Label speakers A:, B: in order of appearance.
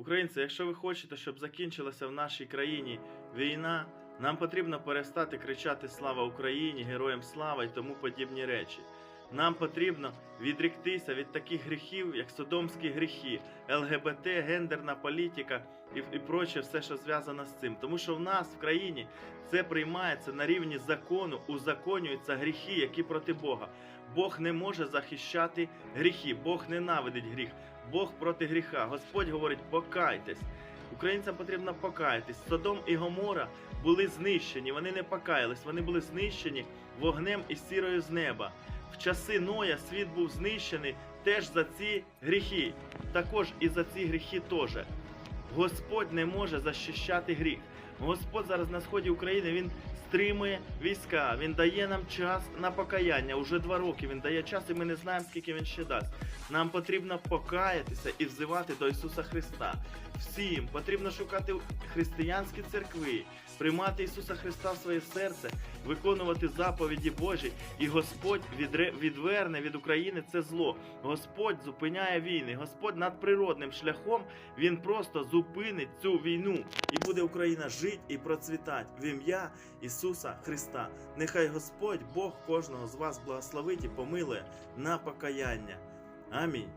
A: Українці, якщо ви хочете, щоб закінчилася в нашій країні війна, нам потрібно перестати кричати Слава Україні, героям слава і тому подібні речі. Нам потрібно відріктися від таких гріхів, як содомські гріхи, ЛГБТ, гендерна політика і, і проче все, що зв'язано з цим. Тому що в нас в країні це приймається на рівні закону, узаконюються гріхи, які проти Бога. Бог не може захищати гріхи, Бог ненавидить гріх, Бог проти гріха. Господь говорить: покайтесь. Українцям потрібно покаятись. Содом і Гомора були знищені, вони не покаялись, вони були знищені вогнем і сірою з неба. В часи Ноя світ був знищений теж за ці гріхи, також і за ці гріхи теж. Господь не може захищати гріх. Господь зараз на сході України він стримує війська. Він дає нам час на покаяння. Уже два роки він дає час, і ми не знаємо, скільки він ще дасть. Нам потрібно покаятися і взивати до Ісуса Христа. Всім потрібно шукати християнські церкви, приймати Ісуса Христа в своє серце, виконувати заповіді Божі, і Господь відверне від України це зло. Господь зупиняє війни. Господь надприродним шляхом він просто зупинить цю війну, і буде Україна жити жить і процвітать в ім'я Ісуса Христа. Нехай Господь Бог кожного з вас благословить і помилує на покаяння. Амінь.